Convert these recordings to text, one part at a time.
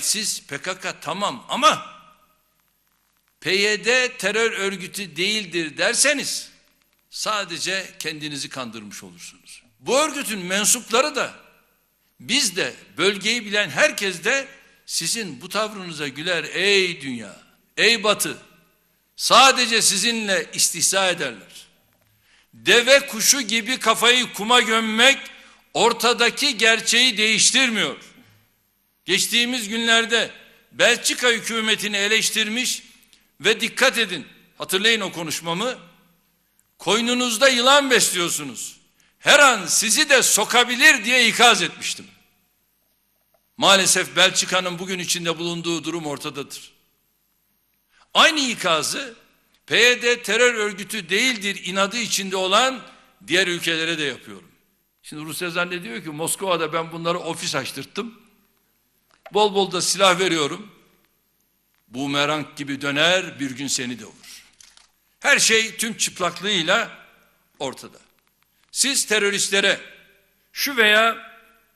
dirayetsiz PKK tamam ama PYD terör örgütü değildir derseniz sadece kendinizi kandırmış olursunuz. Bu örgütün mensupları da biz de bölgeyi bilen herkes de sizin bu tavrınıza güler ey dünya, ey batı. Sadece sizinle istihza ederler. Deve kuşu gibi kafayı kuma gömmek ortadaki gerçeği değiştirmiyor. Geçtiğimiz günlerde Belçika hükümetini eleştirmiş ve dikkat edin hatırlayın o konuşmamı. Koynunuzda yılan besliyorsunuz. Her an sizi de sokabilir diye ikaz etmiştim. Maalesef Belçika'nın bugün içinde bulunduğu durum ortadadır. Aynı ikazı PYD terör örgütü değildir inadı içinde olan diğer ülkelere de yapıyorum. Şimdi Rusya zannediyor ki Moskova'da ben bunları ofis açtırttım. Bol bol da silah veriyorum. Bumerang gibi döner bir gün seni de vurur. Her şey tüm çıplaklığıyla ortada. Siz teröristlere şu veya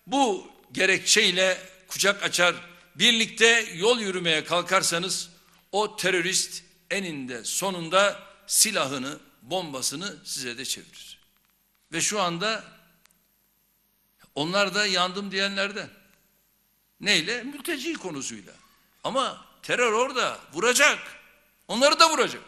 bu gerekçeyle kucak açar, birlikte yol yürümeye kalkarsanız o terörist eninde sonunda silahını, bombasını size de çevirir. Ve şu anda onlar da yandım diyenlerden. Neyle? Mülteci konusuyla. Ama terör orada vuracak. Onları da vuracak.